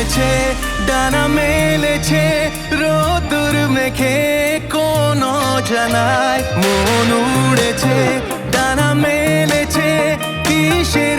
উড়েছে ডানা মেলেছে রোদুর মেখে কোন জানায় মন উড়েছে ডানা মেলেছে কিসের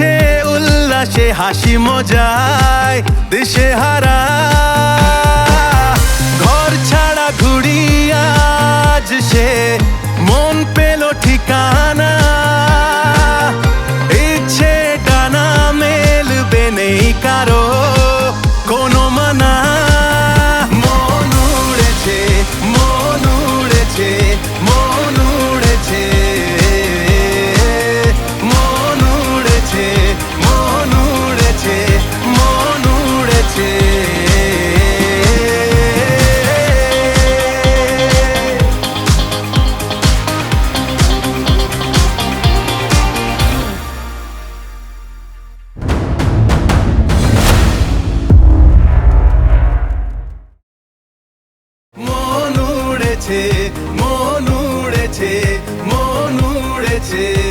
আছে উল্লাসে হাসি মজায় দেশে হারা উড়েছে মন উড়েছে মন উড়েছে।